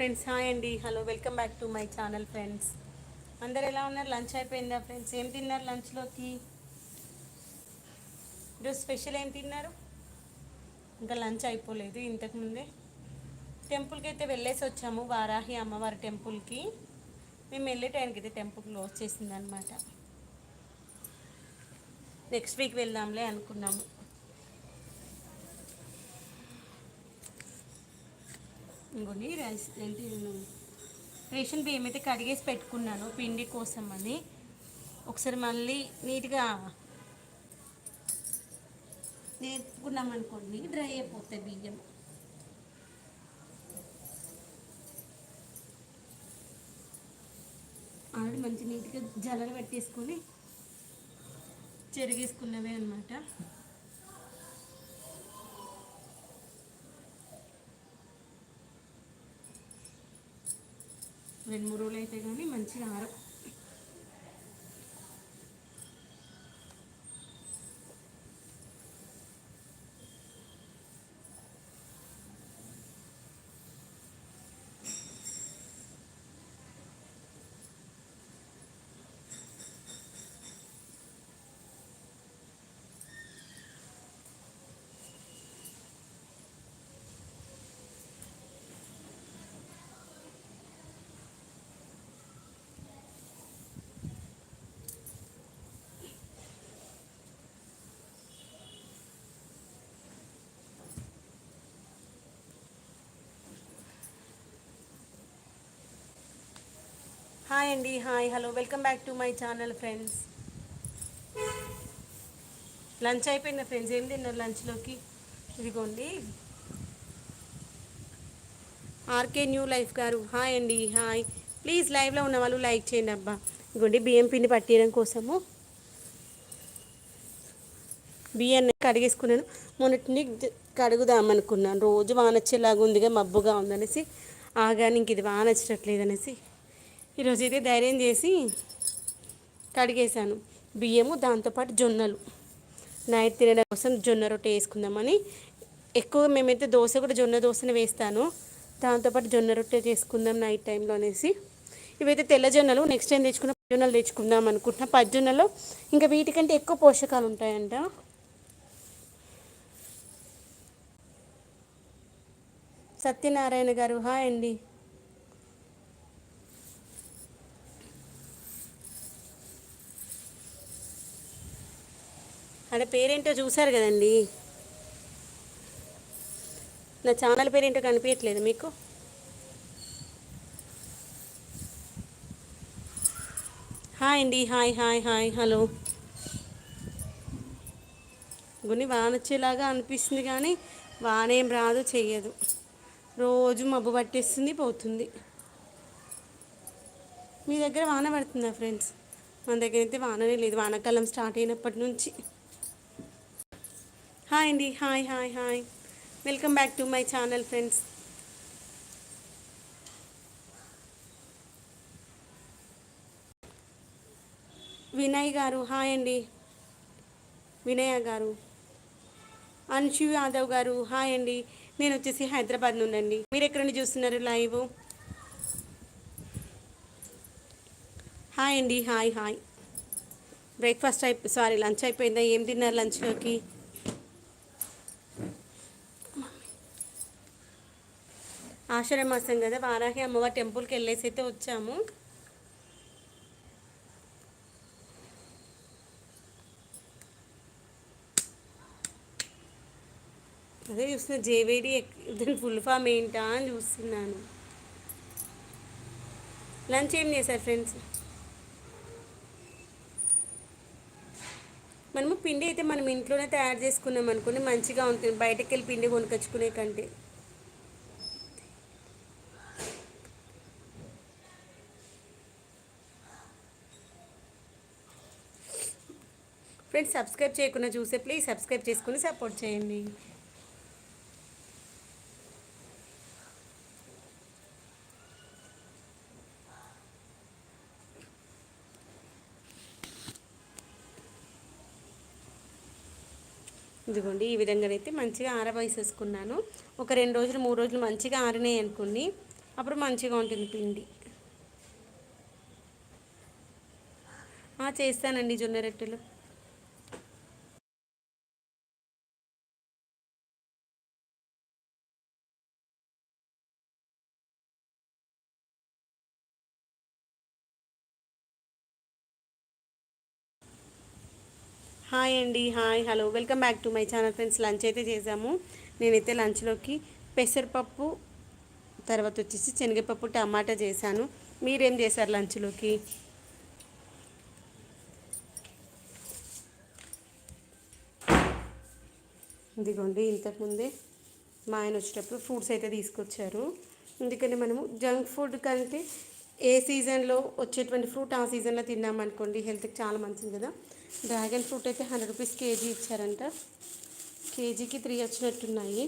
Friends hi అండి. Hello welcome back to my channel friends. అందరు ఎలా ఉన్నారు? లంచ్ అయిపోయిందా ఫ్రెండ్స్? ఏం తిన్నారు లంచ్లోకి? ఈరోజు స్పెషల్ ఏం తిన్నారు? ఇంకా లంచ్ అయిపోలేదు ఇంతకుముందే. టెంపుల్కి అయితే వెళ్ళేసి వచ్చాము వారాహి అమ్మవారి టెంపుల్కి. మేము వెళ్ళే టైంకి అయితే టెంపుల్ క్లోజ్ చేసిందనమాట నెక్స్ట్ వీక్ వెళ్దాంలే అనుకున్నాము. ఇంకోండి రైస్ ఏంటి రేషన్ బియ్యం అయితే కడిగేసి పెట్టుకున్నాను పిండి కోసం అని. ఒకసారి మళ్ళీ నీట్గా నేర్చుకున్నాం అనుకోండి డ్రై అయిపోతాయి బియ్యం. ఆల్రెడీ మంచి నీట్గా జల్లలు పెట్టేసుకొని చెరిగేసుకున్నవే అనమాట రెండు మూడు రోజులు అయితే కానీ మంచిగా ఆరం హాయ్ అండి hi hello welcome back to my channel friends lunch అయిపోయిందా ఫ్రెండ్స్ ఏం తిన్నారు లంచ్లోకి? ఇదిగోండి. ఆర్కే న్యూ లైఫ్ గారు. హాయ్ అండి హాయ్ ప్లీజ్ లైవ్లో ఉన్న వాళ్ళు లైక్ చేయండి అబ్బా. ఇదిగోండి బియ్యం పిండి పట్టేయడం కోసము బియ్యాన్ని కడిగేసుకున్నాను. మొన్నటిని కడుగుదాం అనుకున్నాను. రోజు వాన వచ్చేలాగా ఉందిగా మబ్బుగా ఉందనేసి. ఆగాని ఇంక ఇది వాన అనేసి ఈరోజు అయితే ధైర్యం చేసి కడిగేశాను. బియ్యము దాంతోపాటు జొన్నలు. నైట్ తినడం కోసం జొన్న రొట్టె వేసుకుందామని. ఎక్కువ మేమైతే దోశ కూడా జొన్న దోశనే వేస్తాను. దాంతోపాటు జొన్న రొట్టె చేసుకుందాం నైట్ టైంలో అనేసి. ఇవైతే తెల్ల జొన్నలు నెక్స్ట్ టైం తెచ్చుకున్న జొన్నలు తెచ్చుకుందాం అనుకుంటున్నా. పజ్జొన్నలో ఇంకా వీటికంటే ఎక్కువ పోషకాలు ఉంటాయంట. సత్యనారాయణ గారు హాయ్ అండి. అదే పేరేంటో చూశారు కదండి. నా ఛానల్ పేరేంటో కనిపించట్లేదు మీకు. హాయ్ అండి హాయ్ హాయ్ హాయ్ హలో. గుని వాన వచ్చేలాగా అనిపిస్తుంది కానీ వానేం రాదు చెయ్యదు. రోజు మబ్బు పట్టేస్తుంది పోతుంది. మీ దగ్గర వాన పడుతుందా ఫ్రెండ్స్? మన దగ్గర అయితే వాననే లేదు. వానాకాలం స్టార్ట్ అయినప్పటి నుంచి. హాయ్ అండి hi hi hi welcome back to my channel friends Vinay గారు హాయ్ అండి వినయ గారు అన్షు యాదవ్ గారు హాయ్ అండి నేను వచ్చేసి హైదరాబాద్ నుండి మీరు ఎక్కడ నుండి చూస్తున్నారు లైవ్? హాయ్ అండి హాయ్ హాయ్ బ్రేక్ఫాస్ట్ అయిపో సారీ లంచ్ అయిపోయిందా? ఏం తిన్నారు లంచ్లోకి? ఆషాఢ మాసం కదా వారాహి అమ్మవారి టెంపుల్కి వెళ్ళేసి అయితే వచ్చాము. అదే చూస్తున్నా జేవేడి దాని ఫుల్ ఫామ్ ఏంటా అని చూస్తున్నాను. లంచ్ ఏం చేశారు ఫ్రెండ్స్ మనము పిండి అయితే మనం ఇంట్లోనే తయారు చేసుకున్నాం అనుకోండి మంచిగా ఉంటుంది. బయటకు వెళ్ళి పిండి కొనుకొచ్చుకునే కంటే. ఫ్రెండ్స్ సబ్స్క్రైబ్ చేయకుండా చూసే ప్లీజ్ సబ్స్క్రైబ్ చేసుకుని సపోర్ట్ చేయండి. ఇదిగోండి ఈ విధంగా అయితే మంచిగా ఆరవేసేసుకున్నాను ఒక రెండు రోజులు మూడు రోజులు మంచిగా ఆరినాయి అనుకోండి అప్పుడు మంచిగా ఉంటుంది పిండి. చేస్తానండి జొన్న రొట్టెలు. హాయ్ అండి hi hello. Welcome back to my channel friends. Lunch అయితే చేసాము. నేనైతే లంచ్లోకి పెసరపప్పు తర్వాత వచ్చేసి శనగపప్పు టమాటా చేశాను. మీరేం చేశారు లంచ్లోకి? ఇదిగోండి ఇంతకుముందే మా ఆయన వచ్చేటప్పుడు ఫ్రూట్స్ అయితే తీసుకొచ్చారు. అందుకని మనము జంక్ ఫుడ్ కంటే ఏ సీజన్లో వచ్చేటువంటి ఫ్రూట్ ఆ సీజన్లో తిన్నామనుకోండి హెల్త్కి చాలా మంచిది కదా. డ్రాగన్ ఫ్రూట్ అయితే హండ్రెడ్ రూపీస్ కేజీ ఇచ్చారంట. కేజీకి త్రీ వచ్చినట్టున్నాయి.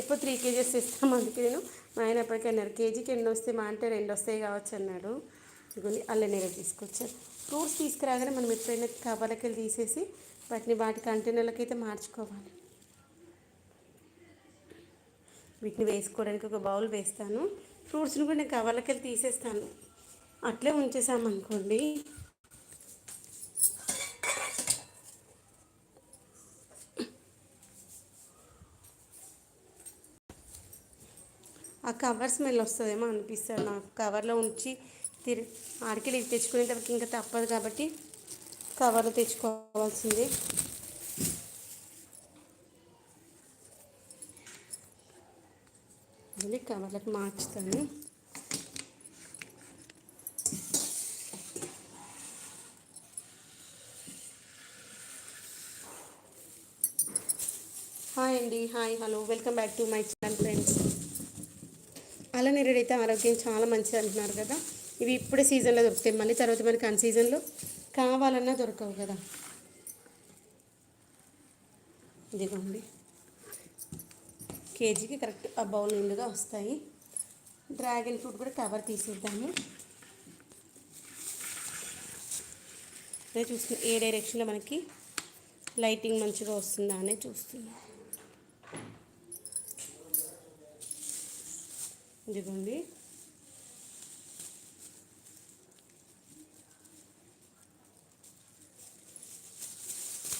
ఎప్పుడు త్రీ కేజీస్ ఇస్తాం అందుకే నేను. మా ఆయన ఎప్పటికీ అన్నారు కేజీకి ఎన్ని వస్తే మా అంటే రెండు వస్తాయి కావచ్చు అన్నాడు. ఇదిగోని అల్లనేరే తీసుకొచ్చారు. ఫ్రూట్స్ తీసుకురాగానే మనం ఎప్పుడైనా కవర్లకి తీసేసి వాటిని వాటి కంటైనర్లకి అయితే మార్చుకోవాలి. వీటిని వేసుకోవడానికి ఒక బౌల్ వేస్తాను. ఫ్రూట్స్ని కూడా నేను కవర్లకి తీసేస్తాను. అట్లే ఉంచేసామనుకోండి ఆ కవర్ స్మెల్ వస్తుందేమో అనిపిస్తుంది. నాకు కవర్లో ఉంచి తిరి తెచ్చుకునే తెచ్చుకునేటప్పటికి ఇంకా తప్పదు కాబట్టి కవర్లో తెచ్చుకోవాల్సిందే. మళ్ళీ కవర్లకు మార్చుతాను. హాయ్ అండి. Hi hello. Welcome back to my channel friends. అలా నేరేడైతే ఆరోగ్యం చాలా మంచిది అంటున్నారు కదా. ఇవి ఇప్పుడే సీజన్లో దొరుకుతాయి. మళ్ళీ తర్వాత మనకి అన్ సీజన్లో కావాలన్నా దొరకవు కదా. ఇదిగోండి. కేజీకి కరెక్ట్ ఆ బౌల్ నిండుగా వస్తాయి. డ్రాగన్ ఫ్రూట్ కూడా కవర్ తీసేద్దాము. అదే చూస్తున్నా ఏ డైరెక్షన్లో మనకి లైటింగ్ మంచిగా వస్తుందా అనే చూస్తున్నాం. ఇదిగోండి.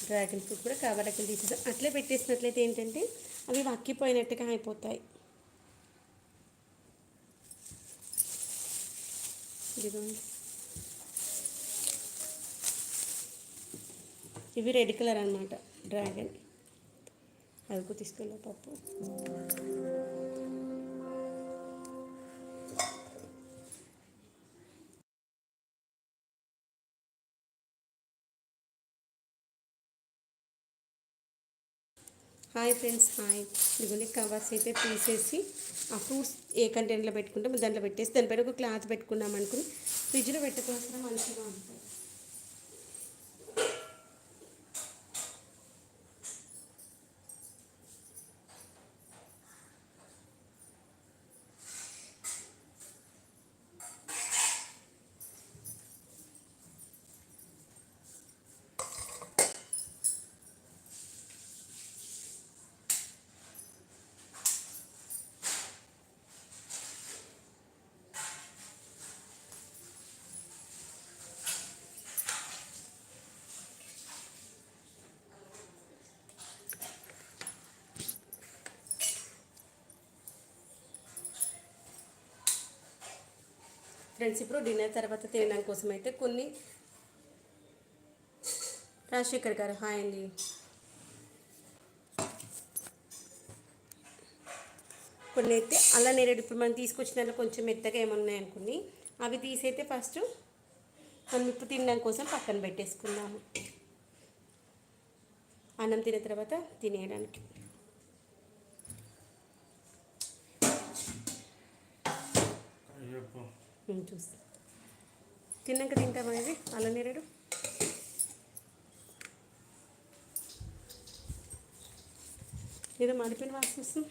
డ్రాగన్ ఫ్రూట్ కూడా కవరకలు తీసేసాం అట్లే పెట్టేసినట్లయితే ఏంటంటే అవి వక్కిపోయినట్టుగా అయిపోతాయి. ఇదిగోండి. ఇవి రెడ్ కలర్ అనమాట డ్రాగన్. అదుపు తీసుకెళ్ళే పప్పు హాయ్ ఫ్రెండ్స్ హాయ్. ఇదిగోండి కవర్స్ అయితే తీసేసి ఆ ఫ్రూట్స్ ఏ కంటైనర్లో పెట్టుకుంటామో దాంట్లో పెట్టేసి దానిపైన ఒక క్లాత్ పెట్టుకున్నాం అనుకుని. ఫ్రిడ్జ్లో పెట్టుకోవాల్సిన మంచిగా ఉంటుంది ఫ్రెండ్స్ ఇప్పుడు డిన్నర్ తర్వాత తినడం కోసం అయితే కొన్ని రాజశేఖర్ గారు హాయ్ అండి. కొన్ని అయితే అలా నేరేడు ఇప్పుడు మనం తీసుకొచ్చిన కొంచెం మెత్తగా ఏమన్నాయి అనుకుని అవి తీసైతే ఫస్ట్ మనం ఇప్పుడు తినడం కోసం పక్కన పెట్టేసుకున్నాము అన్నం తిన్న తర్వాత తినేయడానికి. అయ్యప్ప. చూస్తా. తిన్నాక తింటామా ఇది? అలా నేరేడు? ఏదో మడిపిన వాసన వస్తుంది.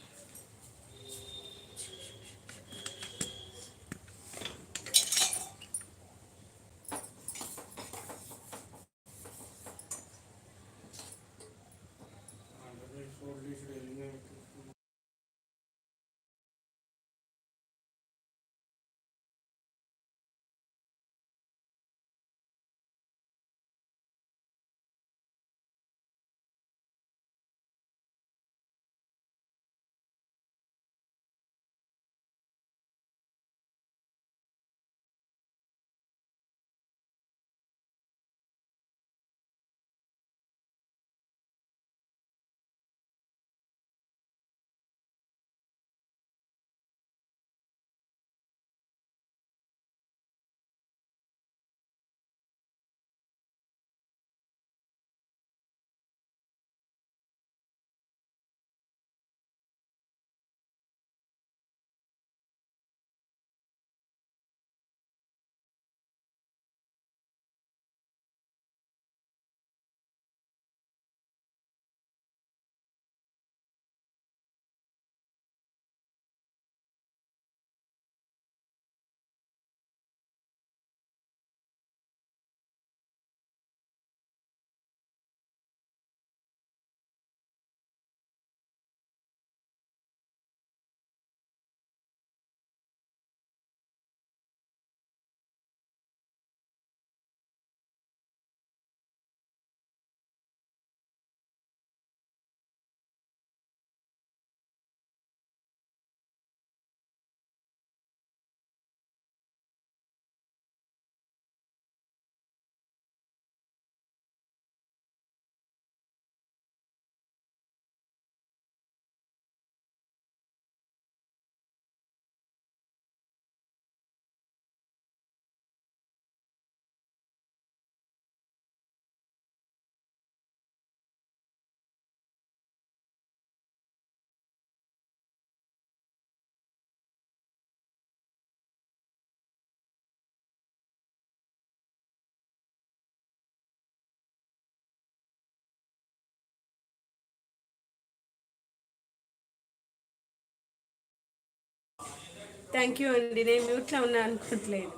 థ్యాంక్ యూ అండి. నేను మ్యూట్లో ఉన్నా అనుకోవట్లేదు.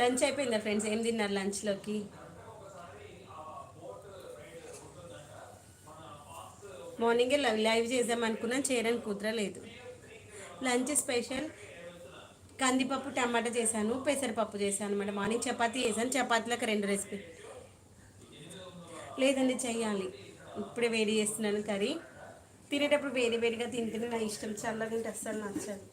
లంచ్ అయిపోయిందా ఫ్రెండ్స్? ఏం తిన్నారు లంచ్లోకి? మార్నింగే లైవ్ లైవ్ చేద్దాం అనుకున్నాను చేయడానికి కుదరలేదు. లంచ్ స్పెషల్ కందిపప్పు టమాటా చేశాను పెసరపప్పు చేశాను అనమాట మార్నింగ్ చపాతీ చేశాను. చపాతీలకు రెండు రెసిపీ. లేదండి చెయ్యాలి ఇప్పుడే వేడి చేస్తున్నాను కర్రీ. తినేటప్పుడు వేడి వేడిగా తింటేనే నా ఇష్టం చల్లగా తింటే అస్సలు నచ్చదు.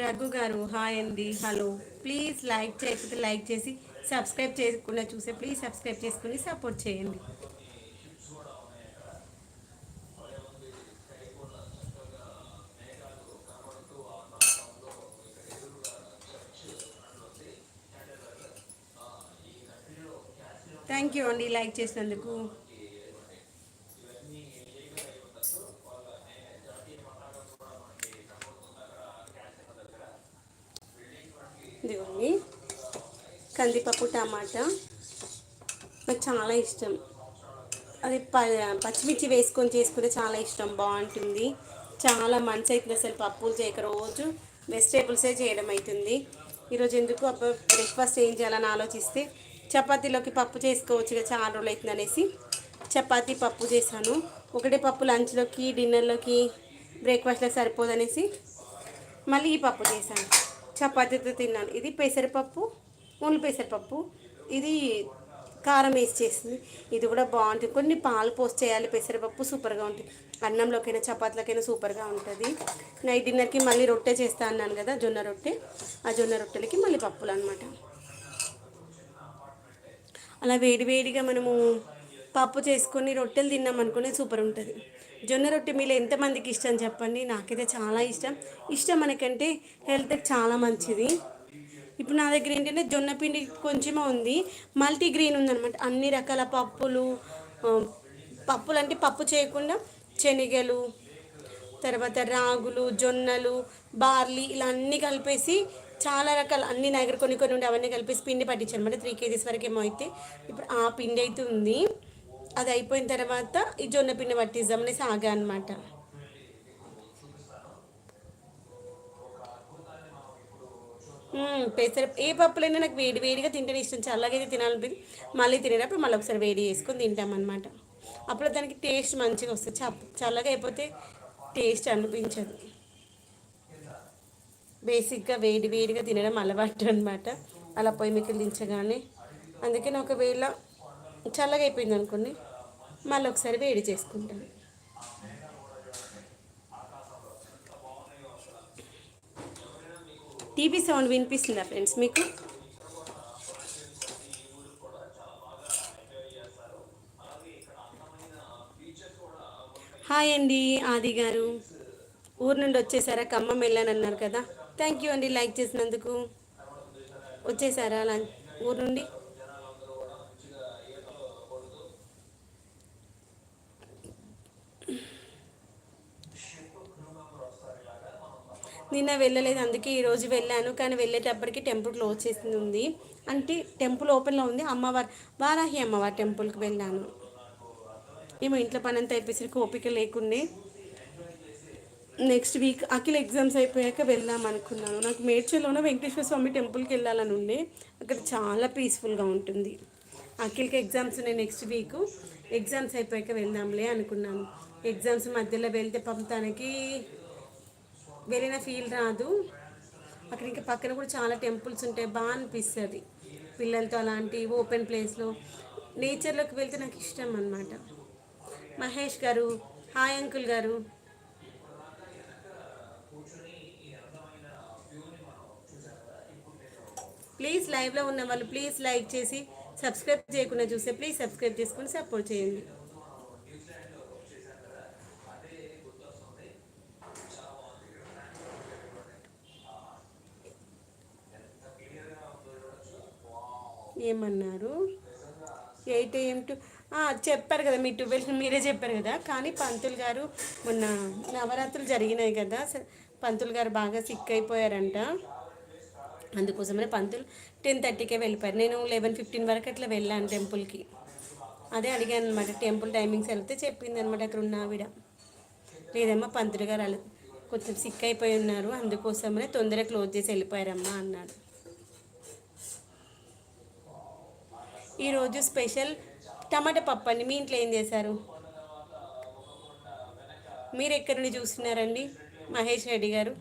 రఘు గారు హాయ్ అండి హలో. ప్లీజ్ లైక్ చేయకపోతే లైక్ చేసి సబ్స్క్రైబ్ చేయకుండా చూసే ప్లీజ్ సబ్స్క్రైబ్ చేసుకుని సపోర్ట్ చేయండి. థ్యాంక్ యూ అండి లైక్ చేసినందుకు ఇదిగోండి కందిపప్పు టమాటా. నాకు చాలా ఇష్టం. అది ప పచ్చిమిర్చి వేసుకొని చేసుకుంటే చాలా ఇష్టం బాగుంటుంది. చాలా మంచి అవుతుంది అసలు పప్పులు చేయక రోజు. వెజిటేబుల్సే చేయడం అవుతుంది. ఈరోజు ఎందుకు బ్రేక్ఫాస్ట్ ఏం చేయాలని ఆలోచిస్తే చపాతీలోకి పప్పు చేసుకోవచ్చు కదా చాలా రోజులు అవుతుంది అనేసి చపాతీ పప్పు చేశాను. ఒకటే పప్పు లంచ్లోకి డిన్నర్లోకి బ్రేక్ఫాస్ట్లో సరిపోదనేసి మళ్ళీ ఈ పప్పు చేశాను. చపాతీతో తిన్నాను. ఇది పెసరపప్పు ఓన్లీ పెసరపప్పు ఇది కారం వేసి చేసింది. ఇది కూడా బాగుంటుంది. కొన్ని పాలు పోసి చేయాలి. పెసరపప్పు సూపర్గా ఉంటుంది. అన్నంలోకైనా చపాతీలకైనా సూపర్గా ఉంటుంది. నైట్ డిన్నర్కి మళ్ళీ రొట్టె చేస్తా అన్నాను కదా జొన్న రొట్టె. ఆ జొన్న రొట్టెలకి మళ్ళీ పప్పులు అనమాట అలా వేడివేడిగా మనము పప్పు చేసుకొని రొట్టెలు తిన్నాం అనుకునే సూపర్ ఉంటుంది. జొన్న రొట్టె మీలో ఎంతమందికి ఇష్టం చెప్పండి? నాకైతే చాలా ఇష్టం. ఇష్టం మనకంటే హెల్త్కి చాలా మంచిది. ఇప్పుడు నా దగ్గర ఏంటంటే జొన్న పిండి కొంచెమే ఉంది. మల్టీగ్రెయిన్ ఉందన్నమాట. అన్ని రకాల పప్పులు పప్పులు అంటే పప్పు చేయకుండా శనగలు తర్వాత రాగులు జొన్నలు బార్లీ ఇలా అన్నీ కలిపేసి చాలా రకాల అన్ని నా దగ్గర కొన్ని కొన్ని ఉండి అవన్నీ కలిపేసి పిండి పట్టించాను అనమాట త్రీ కేజీస్ వరకు ఏమో అయితే. ఇప్పుడు ఆ పిండి అయితే ఉంది. అది అయిపోయిన తర్వాత ఈ జొన్న పిండి పట్టిద్దాం అనేసి ఆగా అనమాట పెసర ఏ పప్పులైనా నాకు వేడి వేడిగా తింటేనే ఇష్టం. చల్లగా అయితే తినాలనిపింది. మళ్ళీ తినేటప్పుడు మళ్ళీ ఒకసారి వేడి చేసుకొని తింటామన్నమాట అప్పుడు దానికి టేస్ట్ మంచిగా వస్తుంది. చప్ చల్లగా అయిపోతే టేస్ట్ అనిపించదు. బేసిక్గా వేడి వేడిగా తినడం అలవాటు అనమాట అలా పొయ్యి మీకు దించగానే. అందుకని ఒకవేళ చల్లగా అయిపోయింది అనుకోండి మళ్ళీ ఒకసారి వేడి చేసుకుంటాను. టీవీ సౌండ్ వినిపిస్తుందా ఫ్రెండ్స్ మీకు? హాయ్ అండి ఆది గారు. ఊరు నుండి వచ్చేసారా? ఖమ్మం వెళ్ళానన్నారు కదా. థ్యాంక్ యూ అండి లైక్ చేసినందుకు. వచ్చేసారా ఊరు నుండి? నిన్న వెళ్ళలేదు అందుకే ఈరోజు వెళ్ళాను. కానీ వెళ్ళేటప్పటికి టెంపుల్ క్లోజ్ చేసింది ఉంది. అంటే టెంపుల్ ఓపెన్లో ఉంది. అమ్మవారు వారాహి అమ్మవారి టెంపుల్కి వెళ్ళాను. ఏమో ఇంట్లో పని అంతా అయిపోయేసరికి ఓపిక లేకుండే. నెక్స్ట్ వీక్ అఖిల ఎగ్జామ్స్ అయిపోయాక వెళ్దాం అనుకున్నాను. నాకు మేడ్చల్లోనే వెంకటేశ్వర స్వామి టెంపుల్కి వెళ్ళాలని ఉండే. అక్కడ చాలా పీస్ఫుల్గా ఉంటుంది. అఖిల్కి ఎగ్జామ్స్ ఉన్నాయి నెక్స్ట్ వీక్ ఎగ్జామ్స్ అయిపోయాక వెళ్దాంలే అనుకున్నాను. ఎగ్జామ్స్ మధ్యలో వెళ్తే పంపటానికి వెళ్ళిన ఫీల్ రాదు. అక్కడ ఇంకా పక్కన కూడా చాలా టెంపుల్స్ ఉంటాయి. బాగా అనిపిస్తుంది. పిల్లలతో అలాంటి ఓపెన్ ప్లేస్లో నేచర్లోకి వెళ్తే నాకు ఇష్టం అనమాట మహేష్ గారు హాయ్ అంకుల్ గారు. ప్లీజ్ లైవ్లో ఉన్న వాళ్ళు ప్లీజ్ లైక్ చేసి సబ్స్క్రైబ్ చేయకుండా చూస్తే ప్లీజ్ సబ్స్క్రైబ్ చేసుకుని సపోర్ట్ చేయండి. ఏమన్నారు? ఎయిట్ ఏఎం టు చెప్పారు కదా మీ ట్వెల్వ్ మీరే చెప్పారు కదా. కానీ పంతులు గారు మొన్న నవరాత్రులు జరిగినాయి కదా. పంతులు గారు బాగా సిక్ అయిపోయారంట. అందుకోసమనే పంతులు టెన్ థర్టీకే వెళ్ళిపోయారు. నేను లెవెన్ ఫిఫ్టీన్ వరకు అట్లా వెళ్ళాను టెంపుల్కి అదే అడిగాను అనమాట టెంపుల్ టైమింగ్స్ వెళ్తే చెప్పింది అనమాట అక్కడ ఉన్న ఆవిడ. లేదమ్మా పంతులు గారు అలా కొంచెం సిక్ అయిపోయి ఉన్నారు. అందుకోసమనే తొందరగా క్లోజ్ చేసి వెళ్ళిపోయారమ్మా అన్నాడు. ఈరోజు స్పెషల్ టమాటా పప్పు అండి. మీ ఇంట్లో ఏం చేశారు? మీరు ఎక్కడి నుండి చూస్తున్నారండి? మహేష్ రెడ్డి గారు.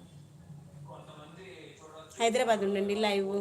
హైదరాబాద్ ఉండండి లైవ్.